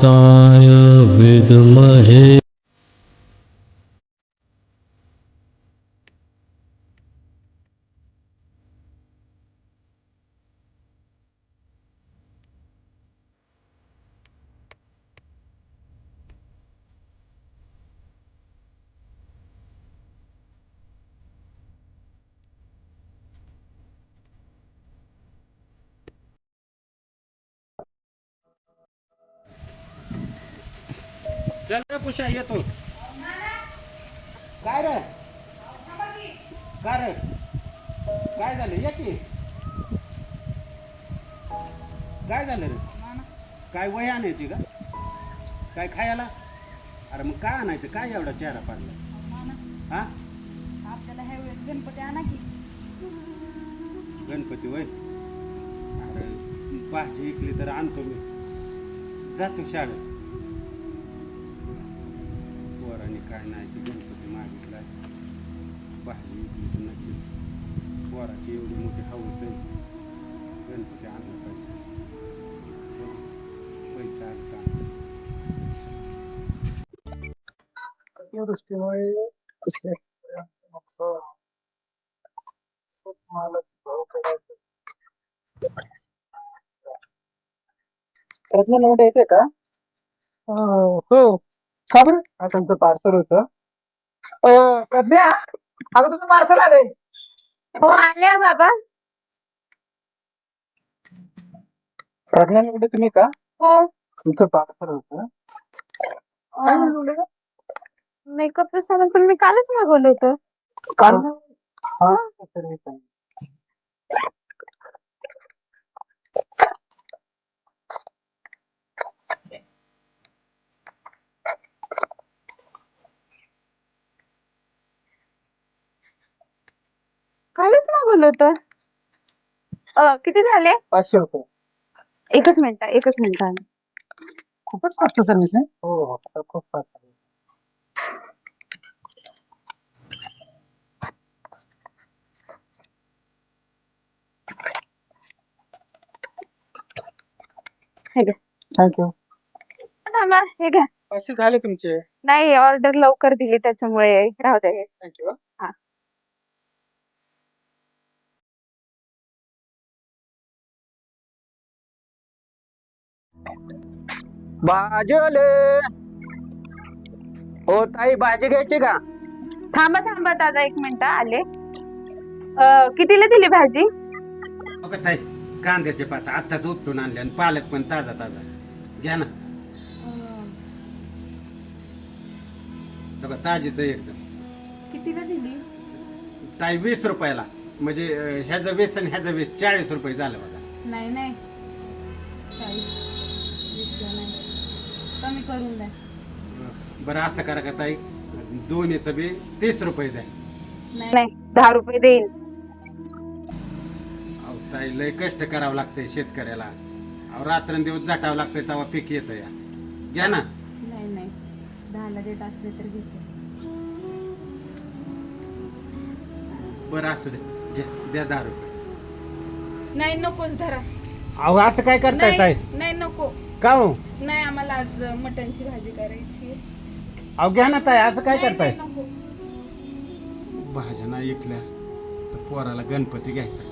कान्ताय विद्महे चल रे पुषा येतो काय रे? काय रे? काय झालं? ये की. काय झालं रे? काय वय आणायची का? काय खायला? अरे मग काय आणायचं? काय एवढा चेहरा पाडला? हा? आपल्याला ह्या वेळेस गणपती आणा की गणपती वय? अरे भाजी इकली तर आणतो मी. जातो शाळेत. काय नाही ते गणपती मागितलाय. भाजी तर नक्कीच पोराची एवढी मोठी हाऊस आहे. गणपती आणला पाहिजे. बघू, पैसा का अतिवृष्टीमुळे नुकसान. रत्ना नोट येते का? हो. का बरं? हा तुमचं पार्सल होतं. अं, प्रज्ञा अगं तुझं पार्सल आलंय. हो आल्या बाबा. प्रज्ञा नोटे तुम्ही का? हो. तुमचं पार्सल होतं. गं? मेकअपचं सामान पण मी कालच मागवलं होतं. काल? हा तर हे अं, किती झाले? पाचशे रुपये एकच मिनिट एकच मिनिट. खूपच फास्ट सर्व्हिस आहे. हो हो खूप फास्ट हे घ्या. थँक्यू थांबा, हे घ्या. पाचशे झाले तुमचे. नाही ऑर्डर लवकर दिली त्याच्यामुळे राहू दे. थँक्यू हा. भाजले हो ताई भाजी घ्यायची का? थांबा थांबा दादा एक मिनिट आले. अं, कितीला दिली भाजी? ताई कांद्याचे पात आत्ताच उपटून आणले आणि पालक पण ताजा ताजा. घ्या ना. बघा ताजीच एकदम. कितीला दिली? ताई वीस रुपयाला. म्हणजे अं, ह्याचं वीस आणि ह्याचं वीस चाळीस रुपये झालं बघा. नाही नाही. कमी करून द्या. बरं असं करा का ताई? दोन्हीचं बी तीस रुपये द्या. नाही दहा रुपये देईन. अहो ताई लय कष्ट करावं लागतंय शेतकऱ्याला. अहो रात्रंदिवस जाटावं लागतंय तेव्हा पीक येतं या. घ्या ना. नाही नाही. दहाला देत असले तर घेते. बरं असू दे. घ्या द्या दहा रुपये. नाही नकोच धरा. अहो असं काय करताय ताई? नाही नाही नको. का हो? नाही आम्हाला आज मटनची भाजी करायची आहे. अहो घ्या ना ताई असं काय नाही, करताय? नाही, नको. भाज्या नाही ऐकल्या तर पोराला गणपती घ्यायचा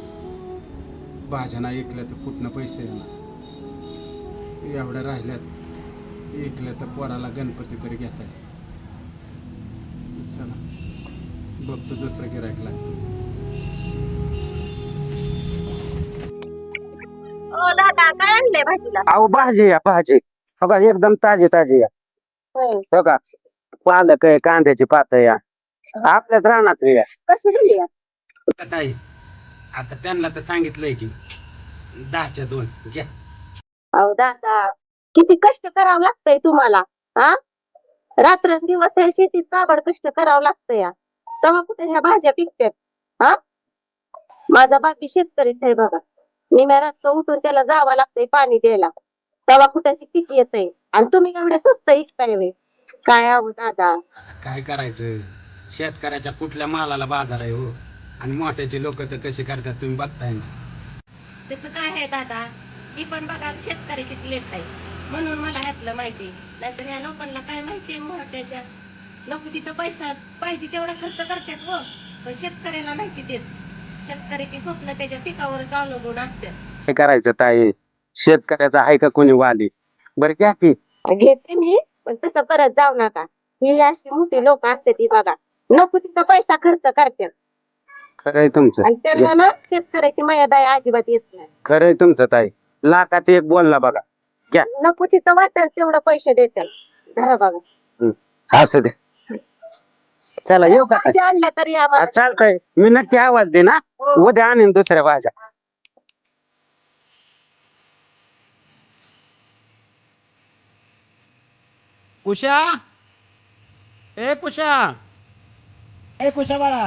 भाज्या नाही ऐकल्या तर कुठनं पैसे येणार? एवढ्या राहिल्यात ऐकल्या तर पोराला गणपती तरी घेता येईल. चला बघतो दुसरं गिरायक लागतं. ओ दादा काय आणलंय भाजीला? अहो भाजी या भाजी. हो का एकदम ताजी ताजी या हो. का पालक आहे कांद्याची पात या आपल्याच रानात या कशी दिली ताई आता त्यांना तर सांगितलंय की दहाच्या दोन घ्या. अहो दादा किती कष्ट करावं लागतंय तुम्हाला हा? रात्रंदिवस या शेतीत काबड कष्ट करावं लागतं या. तेव्हा कुठे ह्या भाज्या पिकतात हा? माझा बापी शेतकरीच आहे बघा. निम्या रात्र उठून त्याला जावं लागतंय पाणी द्यायला. तेव्हा कुठे पीक येतंय. आणि तुम्ही एवढे स्वस्त ऐकताय वे काय आहो दादा? काय करायचं? शेतकऱ्याच्या कुठल्या मालाला बाजार आहे हो? आणि मोठ्याचे लोक तर कसे करतात तुम्ही बघताय ना. त्याचं काय आहे दादा? मी पण बघा शेतकऱ्याची लेख आहे. म्हणून मला ह्यातलं माहिती नाहीतर ह्या लोकांना काय माहिती मोठ्याच्या? लोक तिथं पैसा पाहिजे तेवढा खर्च करतात व पण शेतकऱ्याला माहिती देत शेतकऱ्याची स्वप्न त्याच्या पिकावरच अवलंबून असतात. काय करायचं ताई. शेतकऱ्याचा आहे का कोणी वाली? बरं घ्या की. घेते मी पण तसं करत जाऊ नका. ही अशी मोठी लोक असते ती बघा. नको तिथं पैसा खर्च करतात. खरंय तुमचं. आणि त्यांना ना शेतकऱ्याची मर्यादा अजिबात येत नाही. खरंय तुमचं ताई. लाखात एक बोलला बघा. नको तिथं वाटेल तेवढं पैसे देतात. धरा बघा. असं दे. चला येऊ का? किती आणल्या तरी हा, आम्हाला चालतंय. मी नक्की आवाज दे ना हो. उद्या आणीन दुसऱ्या भाज्या. कुशा? ए कुशा? ए कुशा बाळा.